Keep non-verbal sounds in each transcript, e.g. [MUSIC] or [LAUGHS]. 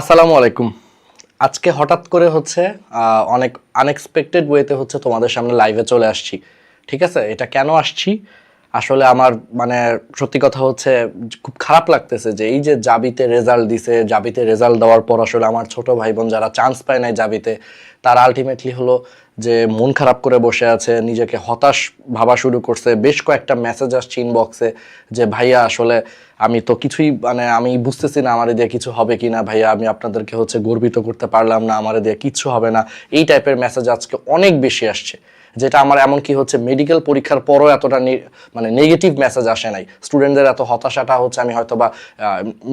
আসসালামু আলাইকুম। আজকে হঠাৎ করে হচ্ছে অনেক আনএক্সপেক্টেড ওয়েতে হচ্ছে তোমাদের সামনে লাইভে চলে আসছি। ঠিক আছে? এটা কেন আসছি? আসলে আমার মানে সত্যি কথা হচ্ছে, খুব খারাপ লাগতেছে যে এই যে জাবিতে রেজাল্ট দিছে, জাবিতে রেজাল্ট দেওয়ার পর আসলে আমার ছোট ভাই বোন যারা চান্স পায় নাই জাবিতে, তারা আলটিমেটলি হলো যে মন খারাপ করে বসে আছে, নিজেকে হতাশ ভাবা শুরু করছে। বেশ কয়েকটা মেসেজ আসছে ইনবক্সে যে, ভাইয়া, আসলে আমি তো কিছুই মানে আমি বুঝতেছি না আমার দিয়ে কিছু হবে কি না ভাইয়া, আমি আপনাদেরকে হচ্ছে গর্বিত করতে পারলাম না, আমার দিয়ে কিচ্ছু হবে না। এই টাইপের মেসেজ আজকে অনেক বেশি আসছে, যেটা আমার এমনকি হচ্ছে মেডিকেল পরীক্ষার পরও এতটা মানে নেগেটিভ মেসেজ আসে নাই। স্টুডেন্টদের এত হতাশাটা হচ্ছে আমি হয়তো বা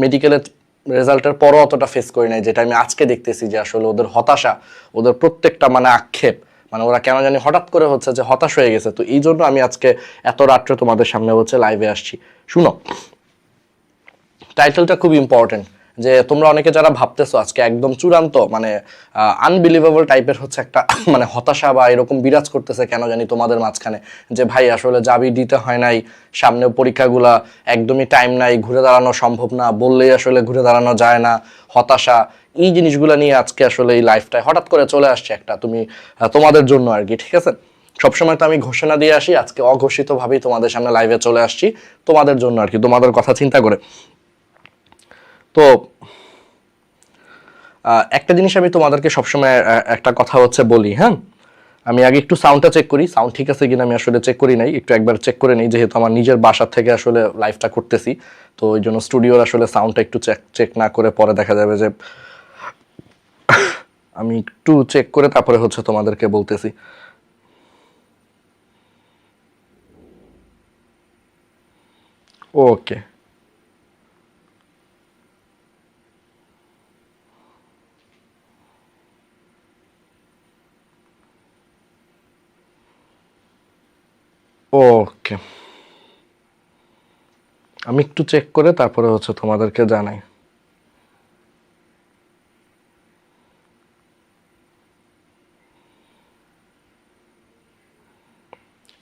মেডিকেলের রেজাল্টের পরও অতটা ফেস করি নাই, যেটা আমি আজকে দেখতেছি যে আসলে ওদের হতাশা, ওদের প্রত্যেকটা মানে আক্ষেপ মানে ওরা কেন জানি হঠাৎ করে হচ্ছে যে হতাশ হয়ে গেছে। তো এই জন্য আমি আজকে এত রাত্রে তোমাদের সামনে হচ্ছে লাইভে আসছি। শুনো টাইটেলটা খুব ইম্পর্টেন্ট যে তোমরা অনেকে যারা ভাবতেছো আজকে একদম চূড়ান্ত মানে আনবিলিভেবল টাইপের হচ্ছে একটা [COUGHS] মানে হতাশা বা এরকম বিরাজ করতেছে কেন জানি তোমাদের মাঝখানে, যে ভাই আসলে যাবি দিতে হয় নাই সামনে পরীক্ষাগুলা একদমই টাইম নাই, ঘুরে দাঁড়ানো সম্ভব না, বললেই আসলে ঘুরে দাঁড়ানো যায় না, হতাশা, এই জিনিসগুলো নিয়ে আজকে আসলে এই লাইফটায় হঠাৎ করে চলে আসছে একটা তুমি তোমাদের জন্য আর কি, ঠিক আছে? সবসময় তো আমি ঘোষণা দিয়ে আসি, আজকে অঘোষিতভাবেই তোমাদের সামনে লাইভে চলে আসছি, তোমাদের জন্য আর কি, তোমাদের কথা চিন্তা করে। তো একটা জিনিস আমি তোমাদেরকে সবসময় একটা কথা হচ্ছে বলি হ্যাঁ? আমি আগে একটু সাউন্ডটা চেক করি সাউন্ড ঠিক আছে কিনা আমি আসলে চেক করি নাই, একটু একবার চেক করে নিই, যেহেতু আমার নিজের বাসা থেকে আসলে লাইভটা করতেছি, তো ওই জন্য স্টুডিওর আসলে সাউন্ডটা একটু চেক চেক না করে পরে দেখা যাবে যে, [COUGHS] আমি একটু চেক করে তারপরে হচ্ছে তোমাদেরকে বলতেছি। ওকে ওকে আমি একটু চেক করে তারপরে হচ্ছে তোমাদেরকে জানাই।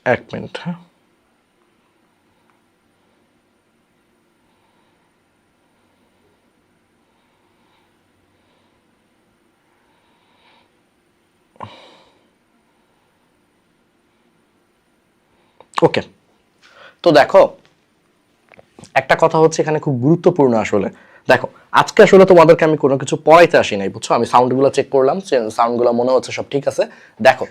এক মিনিট হ্যাঁ? ওকে তো দেখো, একটা কথা হচ্ছে এখানে খুব গুরুত্বপূর্ণ আসলে। দেখো, আজকে আসলে তোমাদেরকে আমি কোনো কিছু পড়াইতে আসি নাই, বুঝছ? আমি সাউন্ডগুলো চেক করলাম সাউন্ডগুলো মনে হচ্ছে সব ঠিক আছে। দেখো,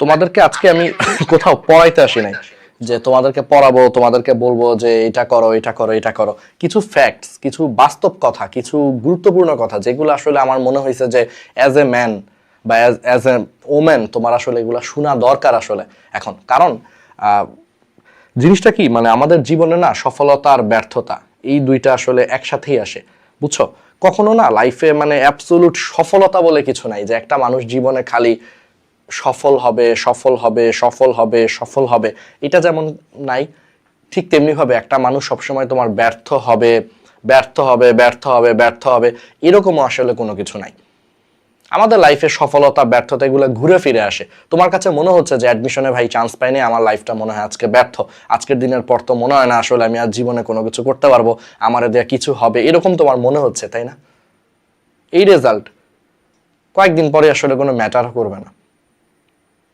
তোমাদেরকে আজকে আমি [LAUGHS] কোথাও পড়াইতে আসি নাই, যে তোমাদেরকে পড়াবো, তোমাদেরকে বলব যে এটা করো এটা করো এটা করো। কিছু ফ্যাক্টস কিছু বাস্তব কথা, কিছু গুরুত্বপূর্ণ কথা, যেগুলো আসলে আমার মনে হয়েছে যে অ্যাজ এ ম্যান বা অ্যাজ অ্যাজ এ ওম্যান তোমার আসলে এগুলো শোনা দরকার আসলে। এখন, কারণ জিনিসটা কি? মানে আমাদের জীবনে না সফলতা আর ব্যর্থতা, এই দুইটা আসলে একসাথেই আসে, বুঝছ? কখনো না লাইফে মানে অ্যাবসোলুট সফলতা বলে কিছু নাই যে একটা মানুষ জীবনে খালি সফল হবে সফল হবে সফল হবে সফল হবে, এটা যেমন নাই, ঠিক তেমনিভাবে একটা মানুষ সবসময় তোমার ব্যর্থ হবে ব্যর্থ হবে ব্যর্থ হবে ব্যর্থ হবে, এরকমও আসলে কোনো কিছু নাই। আমাদের লাইফে সফলতা, ব্যর্থতা এগুলো ঘুরে ফিরে আসে। তোমার কাছে মনে হচ্ছে যে অ্যাডমিশনে ভাই চান্স পাইনি, আমার লাইফটা মনে হয় আজকে ব্যর্থ। আজকের দিনের পর তো মনে হয় না আসলে আমি আর জীবনে কোনো কিছু করতে পারব, আমার দেয়া কিছু হবে। এরকম তোমার মনে হচ্ছে, তাই না? এই রেজাল্ট কয়েকদিন পরে আসলে কোনো ম্যাটার করবে না।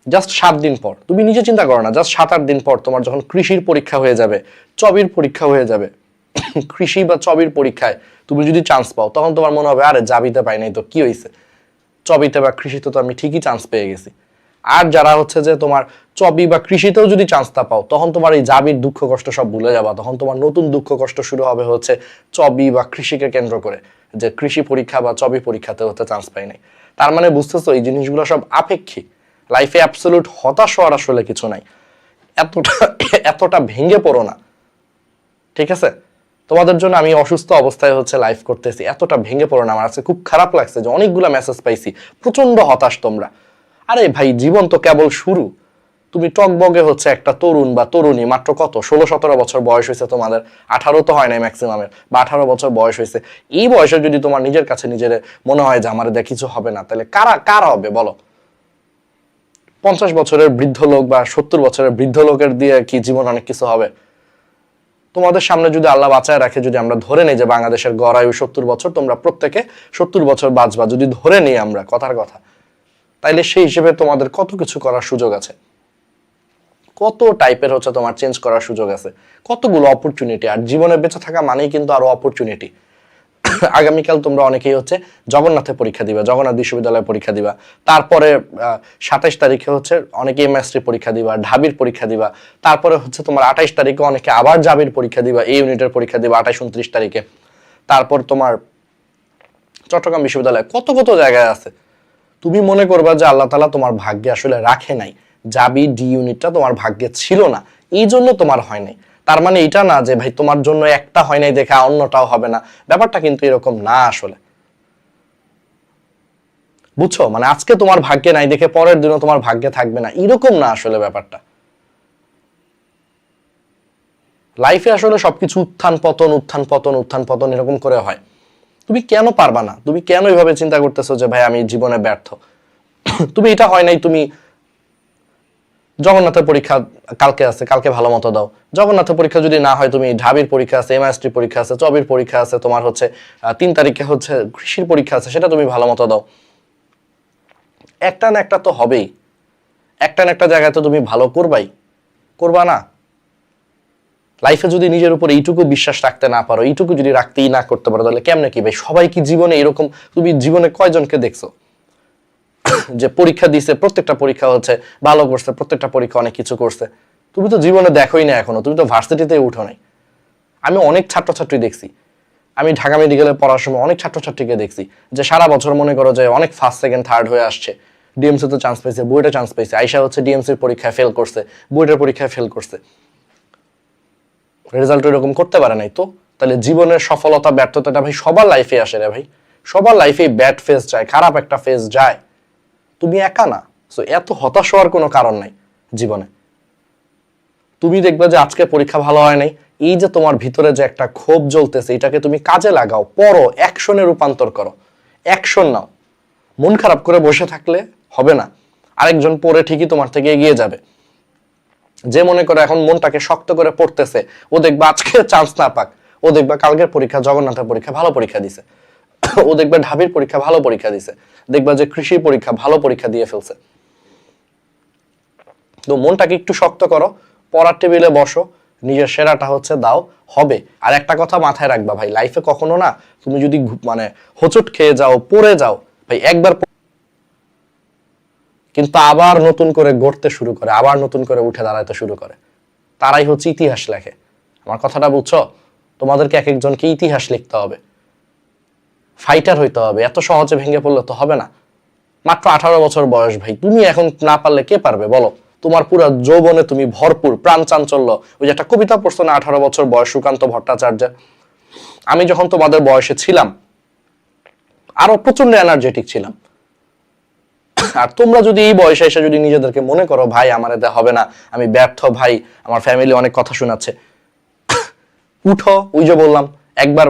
জাস্ট সাত দিন পর। তুমি নিজে চিন্তা করো না জাস্ট সাত আট দিন পর তোমার যখন কৃষির পরীক্ষা হয়ে যাবে, চবির পরীক্ষা হয়ে যাবে, [COUGHS] কৃষি বা চবির পরীক্ষায় তুমি যদি চান্স পাও, তখন তোমার মনে হবে, আরে জাবিতে পাই নাই তো কি হয়েছে চবিতে বা কৃষিতে তো আমি ঠিকই চান্স পেয়ে গেছি। আর যারা হচ্ছে যে তোমার চবি বা কৃষিতেও যদি চান্সটা পাও, তখন তোমার এই জাবির দুঃখ কষ্ট সব ভুলে যাবা। তখন তোমার নতুন দুঃখ কষ্ট শুরু হবে হচ্ছে চবি বা কৃষিকে কেন্দ্র করে, যে কৃষি পরীক্ষা বা চবি পরীক্ষাতে হতে চান্স পাই নাই। তার মানে বুঝতেছো, এই জিনিসগুলো সব আপেক্ষিক। লাইফে অ্যাবসোলুট হতাশ হওয়ার আসলে কিছু নাই। এতটা এতটা ভেঙে পড়ো না। ঠিক আছে? তোমাদের জন্য আমি অসুস্থ অবস্থায় হচ্ছে লাইভ করতেছি। এতটা ভেঙে পড়ো না আমার। আজকে খুব খারাপ লাগছে যে অনেকগুলো মেসেজ পাইছি। প্রচণ্ড হতাশ তোমরা। আরে ভাই, জীবন তো কেবল শুরু। তুমি টকবগে হচ্ছে একটা তরুণ বা তরুণী, মাত্র কত? ষোলো, সতেরো বছর বয়স হয়েছে তোমাদের। আঠারো তো হয় নাই ম্যাক্সিমামের বা আঠারো বছর বয়স হয়েছে। এই বয়সে যদি তোমার নিজের কাছে নিজের মনে হয় যে আমার দেখ কিছু হবে না, তাহলে কারা, কার হবে বলো? পঞ্চাশ বছরের বৃদ্ধ লোক বা সত্তর বছরের বৃদ্ধ লোকের দিয়ে কি জীবন অনেক কিছু হবে? তোমাদের সামনে যদি আল্লাহ বাঁচায় রাখে, যদি আমরা ধরে নিই যে বাংলাদেশের গড় আয়ু সত্তর বছর, তোমরা প্রত্যেকে সত্তর বছর বাঁচবা। যদি ধরে নিই আমরা, কথার কথা, তাইলে সেই হিসেবে তোমাদের কত কিছু করার সুযোগ আছে? কত টাইপের হচ্ছে তোমার চেঞ্জ করার সুযোগ আছে? কতগুলো অপরচুনিটি আর জীবনে বেঁচে থাকা মানেই কিন্তু আরও অপরচুনিটি আগামীকাল তোমরা অনেকেই হচ্ছে জগন্নাথে পরীক্ষা দিবা, জগন্নাথ বিশ্ববিদ্যালয়ে পরীক্ষা দিবা। তারপরে সাতাইশ তারিখে হচ্ছে অনেকে এমএসটি পরীক্ষা দিবা, ঢাবির পরীক্ষা দিবা। তারপরে হচ্ছে তোমার আঠাইশ তারিখে অনেকে আবার জাবির পরীক্ষা দিবা, এই ইউনিটের পরীক্ষা দিবা, আঠাইশ উনত্রিশ তারিখে। তারপর তোমার চট্টগ্রাম বিশ্ববিদ্যালয়ে কত কত জায়গায় আছে? তুমি মনে করবা যে আল্লাহ তালা তোমার ভাগ্যে আসলে রাখে নাই। জাবি, ডি ইউনিটটা তোমার ভাগ্যে ছিল না। এই জন্য তোমার হয় নাই। তার মানে এটা না যে, ভাই, তোমার জন্য একটা হয় নাই দেখা অন্যটাও হবে না। ব্যাপারটা কিন্তু এরকম না আসলে। বুঝছ? মানে আজকে তোমার ভাগ্যে নাই দেখে পরের দিনও তোমার ভাগ্যে থাকবে না। এরকম না আসলে ব্যাপারটা। লাইফে আসলে সবকিছু উত্থান, পতন উত্থান পতন উত্থান, পতন এরকম করে হয়। তুমি কেন পারবা না? তুমি কেন এইভাবে চিন্তা করতেছো যে, ভাই, আমি জীবনে ব্যর্থ? [COUGHS] তুমি এটা হয় নাই, তুমি জগন্নাথের পরীক্ষা কালকে আছে, কালকে ভালো মতো দাও। জগন্নাথের পরীক্ষা যদি না হয়, তুমি ঢাবির পরীক্ষা আছে এমআইএসটি পরীক্ষা আছে, চবির পরীক্ষা আছে, তোমার হচ্ছে তিন তারিখে হচ্ছে কৃষির পরীক্ষা আছে, সেটা তুমি ভালো মতো দাও। একটা না একটা তো হবেই। একটা না একটা জায়গায় তো তুমি ভালো করবাই। করবা না। লাইফে যদি নিজের উপর এইটুকু বিশ্বাস রাখতে না পারো, এইটুকু যদি রাখতেই না করতে পারো, তাহলে কেমনে কি ভাই? সবাই কি জীবনে এরকম, তুমি জীবনে কয়জনকে দেখছ? যে পরীক্ষা দিছে, প্রত্যেকটা পরীক্ষা হচ্ছে ভালো করছে, প্রত্যেকটা পরীক্ষা অনেক কিছু করছে। তুমি তো জীবনে দেখোই না এখনও, তুমি তো ভার্সিটিতে উঠো নাই। আমি অনেক ছাত্রছাত্রী দেখছি। আমি ঢাকা মেডিকেলে পড়ার সময় অনেক ছাত্রছাত্রীকে দেখছি যে সারা বছর মনে করো যে অনেক ফার্স্ট সেকেন্ড থার্ড হয়ে আসছে। ডিএমসি তো চান্স পেয়েছে বুয়েটে চান্স পেয়েছে। আইসা হচ্ছে ডিএমসির পরীক্ষায় ফেল করছে বুয়েটের পরীক্ষায় ফেল করছে। রেজাল্ট এরকম করতে পারে নাই তো? তাহলে জীবনের সফলতা, ব্যর্থতাটা ভাই সবার লাইফে আসে রে ভাই। সবার লাইফে ব্যাড ফেজ যায়, খারাপ একটা ফেজ যায়। তুমি একা না সো এত হতাশ হওয়ার কোনো কারণ নাই জীবনে। তুমি দেখবে যে আজকে পরীক্ষা ভালো হয় নাই, এই যে তোমার ভিতরে যে একটা ক্ষোভ জ্বলতেছে, এটাকে তুমি কাজে লাগাও, পড়ো অ্যাকশনে রূপান্তর করো অ্যাকশন নাও। মন খারাপ করে বসে থাকলে হবে না, আরেকজন পড়ে ঠিকই তোমার থেকে এগিয়ে যাবে। যে মনে করে এখন মনটাকে শক্ত করে পড়তেছে, ও দেখবা আজকে [LAUGHS] চান্স না পাক, ও দেখবা কালকের পরীক্ষা, জগন্নাথের পরীক্ষা, ভালো পরীক্ষা দিছে। [COUGHS] ও দেখবে ঢাবির পরীক্ষা ভালো পরীক্ষা দিছে। দেখবা যে কৃষি পরীক্ষা ভালো পরীক্ষা দিয়ে ফেলছে। তো মনটাকে একটু শক্ত করো, পড়ার টেবিলে বসো, নিজের সেরাটা হচ্ছে দাও, হবে। আর একটা কথা মাথায় রাখবা ভাই লাইফে কখনো না তুমি যদি মানে হোঁচট খেয়ে যাও, পড়ে যাও, ভাই একবার কিন্তু আবার নতুন করে গড়তে শুরু করে, আবার নতুন করে উঠে দাঁড়াতে শুরু করে। তারাই হচ্ছে ইতিহাস লেখে। আমার কথাটা বুঝছ? তোমাদেরকে এক একজনকে ইতিহাস লিখতে হবে। ফাইটার হইতে হবে, এত সহজে ভেঙে পড়লে তো হবে না। মাত্র আঠারো বছর বয়স ভাই, তুমি এখন না পারলে কে পারবে বলো? তোমার পুরো যৌবনে তুমি ভরপুর, প্রাণ চাঞ্চল্য। ওই যে একটা কবিতা পড়ছো না, আঠারো বছর বয়স সুকান্ত ভট্টাচার্য আমি যখন তোমাদের বয়সে ছিলাম, আরও প্রচণ্ড এনার্জেটিক ছিলাম। আর তোমরা যদি এই বয়সে এসে যদি নিজেদেরকে মনে করো, ভাই, আমার এতে হবে না, আমি ব্যর্থ, ভাই, আমার ফ্যামিলি অনেক কথা শোনাচ্ছে। উঠো, ওই যে বললাম, একবার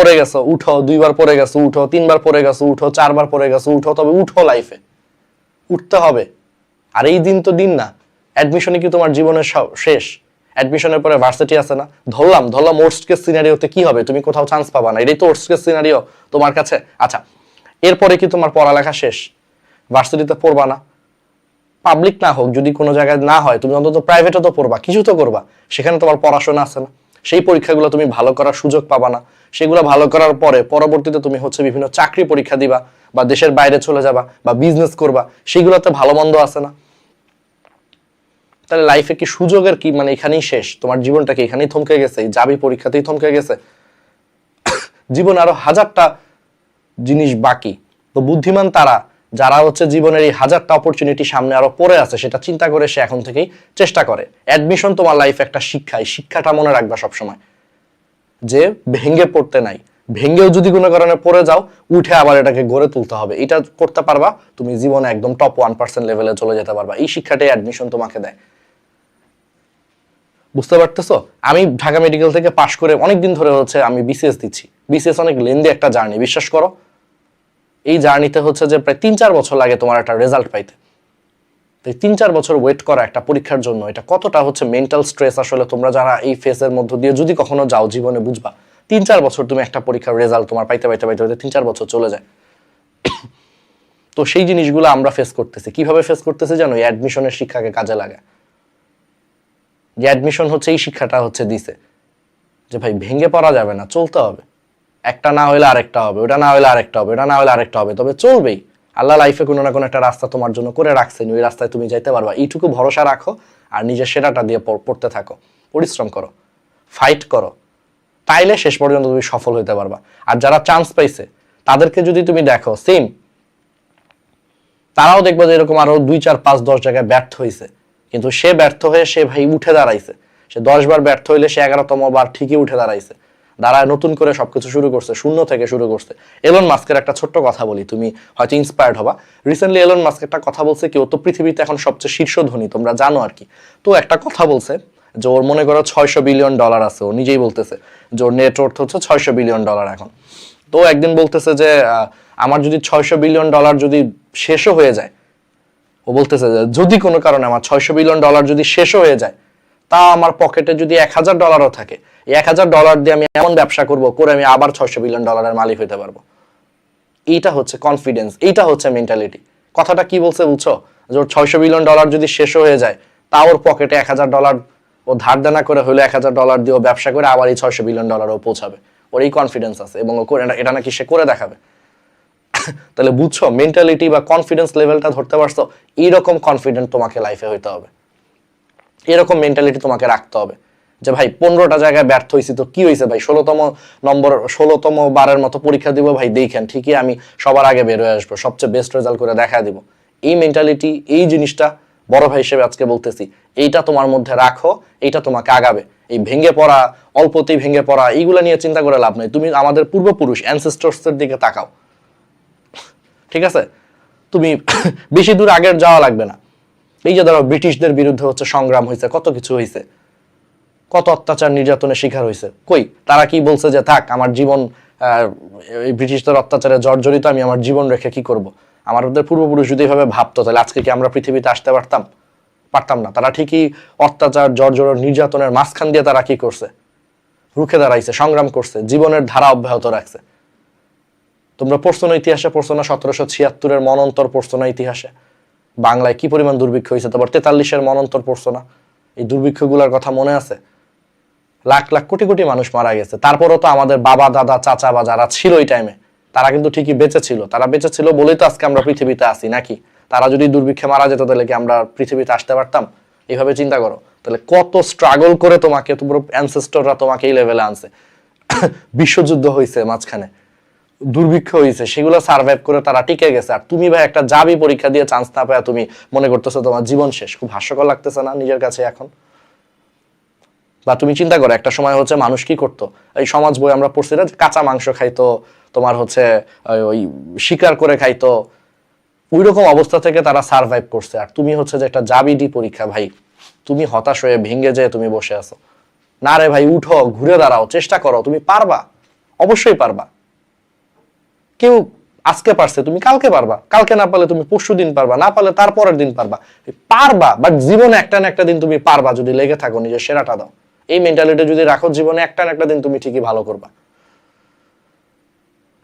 পড়ে গেছো, উঠো, দুইবার পড়ে গেছো, উঠো, তিনবার পড়ে গেছো, উঠো, চারবার পড়ে গেছো, উঠো, তবে উঠো লাইফে উঠতে হবে। আর এই দিন তো দিন না। অ্যাডমিশনে কি তোমার জীবনের শেষ? অ্যাডমিশনের পরে ভার্সিটি আছে না? ধরলাম ধরলাম ওর্স্ট কেস সিনারিওতে কি হবে? তুমি কোথাও চান্স পাবা না। এটাই তো ওর্স্ট কেস সিনারিও তোমার কাছে। আচ্ছা এরপরে কি তোমার পড়ালেখা শেষ? ভার্সিটিতে পড়বা না। পাবলিক না হোক, যদি কোনো জায়গায় না হয়, তুমি অন্তত প্রাইভেটে তো পড়বা। কিছু তো করবা। সেখানে তোমার পড়াশোনা আছে না। সেই পরীক্ষাগুলো তুমি ভালো করার সুযোগ পাবা না। সেগুলো ভালো করার পরে পরবর্তীতে তুমি হচ্ছে বিভিন্ন চাকরি পরীক্ষা দিবা বা দেশের বাইরে চলে যাবা বা বিজনেস করবা, সেগুলোতে ভালো মন্দ আছে না। তাহলে লাইফে কি সুযোগের কি মানে এখানেই শেষ? তোমার জীবনটা কি এখানেই থমকে গেছে? যাবি পরীক্ষাতেই থমকে গেছে? [COUGHS] জীবন আরও হাজারটা জিনিস বাকি। তো বুদ্ধিমান তারা যারা হচ্ছে জীবনের এই হাজারটা অপরচুনিটি সামনে আরও পড়ে আছে, সেটা চিন্তা করে সে এখন থেকেই চেষ্টা করে। অ্যাডমিশন তোমার লাইফে একটা শিক্ষা, এই শিক্ষাটা মনে রাখবা সবসময়। যে ভেঙ্গে পড়তে নাই ভেঙ্গেও যদি কোনো কারণে পড়ে যাও, উঠে আবার এটাকে গড়ে তুলতে হবে। এটা করতে পারবা, তুমি জীবনে একদম টপ ওয়ান পার্সেন্ট লেভেলে চলে যেতে পারবা। এই শিক্ষাটাই অ্যাডমিশন তোমাকে দেয়। বুঝতে পারতেছো? আমি ঢাকা মেডিকেল থেকে পাশ করে অনেকদিন ধরে হচ্ছে আমি বিসিএস দিচ্ছি। বিসিএস অনেক লেন্দি একটা জার্নি বিশ্বাস করো। এই জার্নিতে হচ্ছে যে প্রায় তিন চার বছর লাগে তোমার একটা রেজাল্ট পাইতে। তো এই তিন চার বছর ওয়েট করা একটা পরীক্ষার জন্য, এটা কতটা হচ্ছে মেন্টাল স্ট্রেস আসলে তোমরা যারা এই ফেসের মধ্য দিয়ে যদি কখনো যাও জীবনে বুঝবা, তিন চার বছর তুমি একটা পরীক্ষার রেজাল্ট তোমার পাইতে পাইতে পাইতে পাইতে তিন চার বছর চলে যায়। [COUGHS] তো সেই জিনিসগুলো আমরা ফেস করতেছি। কীভাবে ফেস করতেছি জানো? এই অ্যাডমিশনের শিক্ষাকে কাজে লাগা। যে অ্যাডমিশন হচ্ছে, এই শিক্ষাটা হচ্ছে দিছে। যে ভাই, ভেঙে পড়া যাবে না, চলতে হবে। একটা না হলে আরেকটা হবে, ওটা না হলে আরেকটা হবে, ওটা না হলে আরেকটা হবে, তবে চলবেই। আল্লাহ লাইফে কোনো না কোনো একটা রাস্তা তোমার জন্য করে রাখছেন, ওই রাস্তায় তুমি যাইতে পারবা। এইটুকু ভরসা রাখো আর নিজের সেরাটা দিয়ে পড়তে থাকো। পরিশ্রম করো ফাইট করো, তাইলে শেষ পর্যন্ত তুমি সফল হতে পারবা। আর যারা চান্স পাইছে, তাদেরকে যদি তুমি দেখো সেম তারাও দেখবে যে এরকম আরও দুই, চার, পাঁচ, দশ জায়গায় ব্যর্থ হয়েছে কিন্তু সে ব্যর্থ হয়ে সে ভাই উঠে দাঁড়াইছে। সে দশ বার ব্যর্থ হইলে সে এগারোতম বার ঠিকই উঠে দাঁড়াইছে। দাঁড়ায় নতুন করে সবকিছু শুরু করছে, শূন্য থেকে শুরু করছে। এলন মাস্কের একটা ছোট্ট কথা বলি, তুমি হয়তো ইন্সপায়ার্ড হবা। রিসেন্টলি এলন মাস্ক একটা কথা বলছে কি, ও তো পৃথিবীতে এখন সবচেয়ে শীর্ষ ধনী, তোমরা জানো আর কি। তো একটা কথা বলছে যে ওর মনে করো ছয়শো বিলিয়ন ডলার আছে, ও নিজেই বলতেছে যে ওর নেট ওর্থ হচ্ছে ছয়শো বিলিয়ন ডলার এখন। তো একদিন বলতেছে যে আমার যদি ছয়শো বিলিয়ন ডলার যদি শেষও হয়ে যায়, ও বলতেছে যে যদি কোনো কারণে আমার ছয়শো বিলিয়ন ডলার যদি শেষও হয়ে যায়, তা আমার পকেটে যদি এক হাজার ডলারও থাকে এক হাজার ডলার দিয়ে আমি এমন ব্যবসা করব, করে আমি আবার ছয়শো বিলিয়ন ডলারের মালিক হতে পারব। এইটা হচ্ছে কনফিডেন্স এইটা হচ্ছে মেন্টালিটি কথাটা কি বলছে বুঝছ? যে ওর ছয়শো বিলিয়ন ডলার যদি শেষ হয়ে যায় তা ওর পকেটে এক হাজার ডলার ও ধার দেনা করে হলে এক হাজার ডলার দিয়ে ও ব্যবসা করে আবার এই ছয়শো বিলিয়ন ডলার ও পৌঁছাবে। ওর এই কনফিডেন্স আছে এবং ও করে- এটা নাকি সে করে দেখাবে। [LAUGHS] তাহলে বুঝছ মেন্টালিটি বা কনফিডেন্স লেভেলটা ধরতে পারছ, এইরকম কনফিডেন্ট তোমাকে লাইফে হইতে হবে। এরকম মেন্টালিটি তোমাকে রাখতে হবে। যে ভাই পনেরোটা জায়গায় ব্যর্থ হয়েছি তো কি হয়েছে ভাই? ষোলোতম নম্বর, ষোলোতম বারের মতো পরীক্ষা দিব ভাই, দেখেন, ঠিকই আমি সবার আগে বের হয়ে আসব, সবচেয়ে বেস্ট রেজাল্ট করে দেখা দিব। এই মেন্টালিটি এই জিনিসটা বড় ভাই হিসেবে আজকে বলতেছি, এইটা তোমার মধ্যে রাখো, এইটা তোমাকে আগাবে। এই ভেঙে পড়া, অল্পতেই ভেঙে পড়া, এইগুলো নিয়ে চিন্তা করে লাভ নেই। তুমি আমাদের পূর্বপুরুষ অ্যানসেস্টরসের দিকে তাকাও। ঠিক আছে? তুমি বেশি দূর আগের যাওয়া লাগবে না। এই যে ধরো, ব্রিটিশদের বিরুদ্ধে হচ্ছে সংগ্রাম হয়েছে কত কিছু হয়েছে কত অত্যাচার নির্যাতনের শিকার হয়েছে। কই, তারা কি বলছে যে, থাক, আমার জীবন ব্রিটিশদের অত্যাচারে জর্জরিত, আমি আমার জীবন রেখে কি করব? আমাদের পূর্বপুরুষ যদি এভাবে ভাবতো, তাহলে আজকে কি আমরা পৃথিবীতে আসতে পারতাম? পারতাম না। তারা ঠিকই অত্যাচার জর্জর নির্যাতনের মাঝখান দিয়ে তারা কি করছে? রুখে দাঁড়াইছে, সংগ্রাম করছে, জীবনের ধারা অব্যাহত রাখছে। তোমরা পড়ছো না ইতিহাসে পড়ছো না সতেরোশো ছিয়াত্তরের মনন্তর পড়ছো না ইতিহাসে? বাংলায় কি পরিমাণ দুর্ভিক্ষ হয়েছে? তারপর তেতাল্লিশের মনন্তর পড়ছো না? এই দুর্ভিক্ষগুলোর কথা মনে আছে? লাখ লাখ কোটি কোটি মানুষ মারা গেছে। তারপরও তো আমাদের বাবা, দাদা, চাচা বা যারা ছিল ওই টাইমে তারা কিন্তু ঠিকই বেঁচে ছিল তারা বেঁচে ছিল বলেই তো আজকে আমরা পৃথিবীতে আছি, নাকি? তারা যদি দুর্ভিক্ষে মারা যেত, তাহলে কি আমরা পৃথিবীতে আসতে পারতাম? এইভাবে চিন্তা করো। তাহলে কত স্ট্রাগল করে তোমাকে, তোমার অ্যানসেস্টররা তোমাকে এই লেভেলে আনছে। [COUGHS] বিশ্বযুদ্ধ হয়েছে মাঝখানে, দুর্ভিক্ষ হয়েছে সেগুলো সার্ভাইভ করে তারা টিকে গেছে। আর তুমি ভাই একটা যাবি পরীক্ষা দিয়ে চান্স না পায় তুমি মনে করতেছো তোমার জীবন শেষ। খুব হাস্যকর লাগতেছে না নিজের কাছে এখন? বা তুমি চিন্তা করো, একটা সময় হচ্ছে মানুষ কি করতো? এই সমাজ বই আমরা পড়ছি না কাঁচা মাংস খাইতো, তোমার হচ্ছে ওই- শিকার করে খাইতো। ওই রকম অবস্থা থেকে তারা সার্ভাইভ করছে। আর তুমি হচ্ছে যে একটা জাবিডি পরীক্ষা, ভাই। তুমি হতাশ হয়ে ভেঙে যেয়ে তুমি বসে আছো। না রে ভাই, উঠো, ঘুরে দাঁড়াও, চেষ্টা করো, তুমি পারবা? অবশ্যই পারবা। কেউ আজকে পারছে, তুমি কালকে পারবা। কালকে না পারলে তুমি পরশু দিন পারবা, না পারলে তারপরের দিন পারবা। পারবা বাট জীবনে একটা না একটা দিন তুমি পারবা, যদি লেগে থাকো, নিজের সেরাটা দাও। এই মেন্টালিটি যদি রাখো, জীবনে একটা না একটা দিন তুমি ঠিকই ভালো করবা।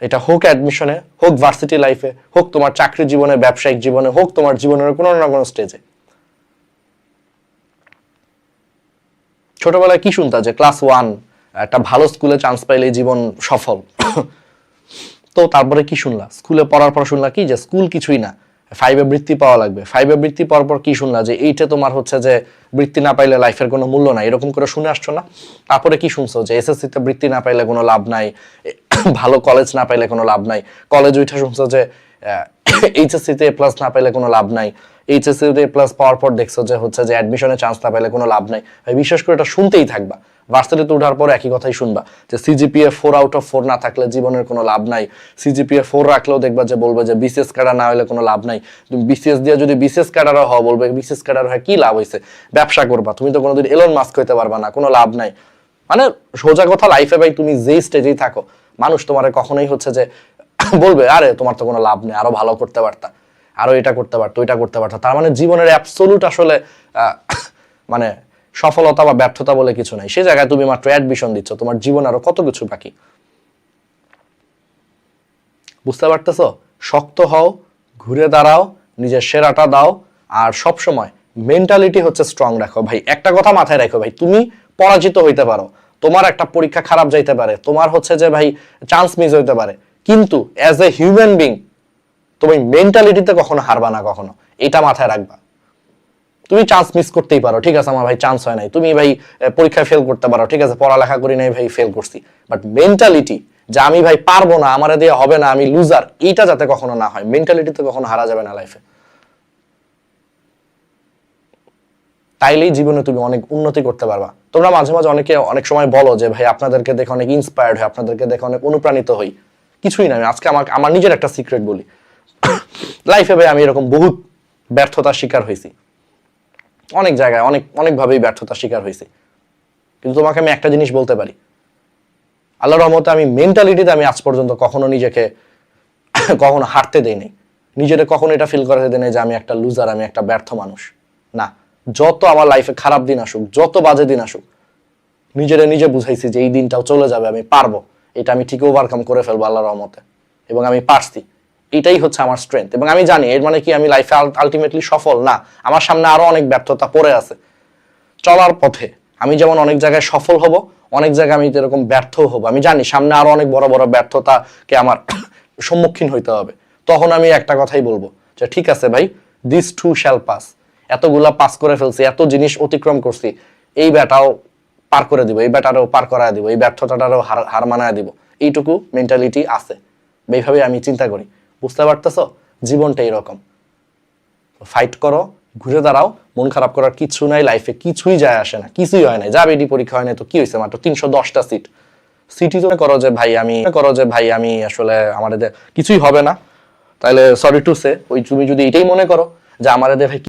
এটা হোক অ্যাডমিশনে হোক ভার্সিটি লাইফে হোক তোমার চাকরি জীবনে, ব্যবসায়িক জীবনে, হোক তোমার জীবনের কোনো না কোনো স্টেজে ছোটবেলায় কি শুনতা যে ক্লাস ওয়ান একটা ভালো স্কুলে চান্স পাইলে জীবন সফল? [COUGHS] তো তারপরে কি শুনলা? স্কুলে পড়ার পর শুনলা কি যে স্কুল কিছুই না। ফাইভে বৃত্তি পাওয়া লাগবে। ফাইভে বৃত্তি পাওয়ার পর কি শুনলা? যে এইটা তোমার হচ্ছে যে বৃত্তি না পাইলে লাইফের কোনো মূল্য নাই। এরকম করে শুনে আসছো না? তারপরে কি শুনছো? যে এসএসসি তে বৃত্তি না পাইলে কোনো লাভ নাই। [COUGHS] ভালো কলেজ না পাইলে কোনো লাভ নাই। কলেজ উঠে শুনছো যে এইচএসসি তে প্লাস না পাইলে কোনো লাভ নাই। এইচএসসি তে প্লাস পাওয়ার পর দেখছ যে হচ্ছে যে অ্যাডমিশনে চান্স না পাইলে কোনো লাভ নাই। বিশেষ করে এটা শুনতেই থাকবা। ভার্সিটিতে ওঠার পর একই কথাই শুনবা, যে CGPA four out of four না থাকলে জীবনের কোনো লাভ নাই। সিজিপিএ ফোর রাখলেও দেখবা যে বলবে যে বিসিএস ক্যাডার না হলে কোনো লাভ নাই। তুমি বিসিএস দিয়ে যদি বিসিএস ক্যাডারও হও, বলবে বিসিএস ক্যাডার হয় কি লাভ হয়েছে ব্যবসা করবা, তুমি তো কোনোদিন এলন মাস্ক হইতে পারবা না, কোনো লাভ নাই। মানে সোজা কথা লাইফে ভাই তুমি যেই স্টেজেই থাকো, মানুষ তোমার কখনোই হচ্ছে যে [COUGHS] বলবে, আরে, তোমার তো কোনো লাভ নেই, আরও ভালো করতে পারতা, আরও এটা করতে পারতো, ওইটা করতে পারতো। তার মানে জীবনের অ্যাবসোলুট আসলে [COUGHS] মানে সফলতা বা ব্যর্থতা বলে কিছু নাই। সে জায়গায় তুমি মাত্র অ্যাডমিশন দিচ্ছ, তোমার জীবন আরও কত কিছু বাকি? বুঝতে পারতেছো? শক্ত হও, ঘুরে দাঁড়াও, নিজের সেরাটা দাও, আর সব সময় মেন্টালিটি হচ্ছে স্ট্রং রাখো। ভাই, একটা কথা মাথায় রাখো ভাই, তুমি পরাজিত হইতে পারো। তোমার একটা পরীক্ষা খারাপ যাইতে পারে, তোমার হচ্ছে যে ভাই চান্স মিস হইতে পারে। কিন্তু অ্যাজ এ হিউম্যান বিং তুমি মেন্টালিটিতে কখনো হারবা না কখনো। এটা মাথায় রাখবা। তুমি চান্স মিস করতেই পারো, ঠিক আছে? আমার ভাই চান্স হয় নাই। তুমি ভাই পরীক্ষায় ফেল করতে পারো, ঠিক আছে? পড়ালেখা করি নাই ভাই ফেল করছি। বাট মেন্টালিটি যে আমি ভাই পারব না, আমার দিয়ে হবে না, আমি লুজার এইটা যাতে কখনো না হয়। মেন্টালিটিতে কখনো হারা যাবে না লাইফে তাইলেই জীবনে তুমি অনেক উন্নতি করতে পারবা। তোমরা মাঝে মাঝে অনেকে অনেক সময় বলো যে, ভাই, আপনাদেরকে দেখে অনেক ইন্সপায়ার্ড হয় আপনাদেরকে দেখে অনেক অনুপ্রাণিত হই। কিছুই না আজকে আমার আমার নিজের একটা সিক্রেট বলি। [COUGHS] লাইফে ভাই আমি এরকম বহুত ব্যর্থতার শিকার হয়েছি। অনেক জায়গায়, অনেক, অনেকভাবেই ব্যর্থতার শিকার হয়েছি। কিন্তু তোমাকে আমি একটা জিনিস বলতে পারি। আল্লাহর রহমতে আমি মেন্টালিটিতে আমি আজ পর্যন্ত কখনো নিজেকে, কখনো হারতে দেই নাই নিজেকে কখনো এটা ফিল করাতে নাই যে আমি একটা লুজার আমি একটা ব্যর্থ মানুষ। না, যত আমার লাইফে খারাপ দিন আসুক, যত বাজে দিন আসুক, নিজেরে নিজে বুঝাইছি যে এই দিনটাও চলে যাবে, আমি পারব। এটা আমি ঠিক ওভারকাম করে ফেলব আল্লাহর রহমতে। এবং আমি পারছি। এটাই হচ্ছে আমার স্ট্রেংথ এবং আমি জানি, এর মানে কি আমি লাইফে আলটিমেটলি সফল? না, আমার সামনে আরও অনেক ব্যর্থতা পড়ে আছে। চলার পথে আমি যেমন অনেক জায়গায় সফল হব, অনেক জায়গায় আমি এরকম ব্যর্থ হব। আমি জানি, সামনে আরও অনেক বড় বড় ব্যর্থতাকে আমার [COUGHS] সম্মুখীন হইতে হবে। তখন আমি একটা কথাই বলব যে, ঠিক আছে ভাই দিস টু শ্যাল পাস এতগুলা পাস করে ফেলছি, এত জিনিস অতিক্রম করছি, এই ব্যাটাও পার করে দিব, এই ব্যাটারও পার করায় দিব, এই ব্যর্থতাটারও হার হার মানায় দিব। এইটুকু মেন্টালিটি আছে। এইভাবে আমি চিন্তা করি। বুঝতে পারতেছ? জীবনটা এরকম। ফাইট করো, ঘুরে দাঁড়াও, মন খারাপ করার কিছু নাই লাইফে কিছুই যায় আসে না, কিছুই হয় না যা বেডি পরীক্ষা হয় না তো কি হয়েছে? মাত্র তিনশো দশটা সিট সিটি তো করো যে ভাই, আমি করো যে ভাই, আমি আসলে আমাদের কিছুই হবে না। তাহলে সরি টু সে ওই তুমি যদি এটাই মনে করো যে আমাদের ভাই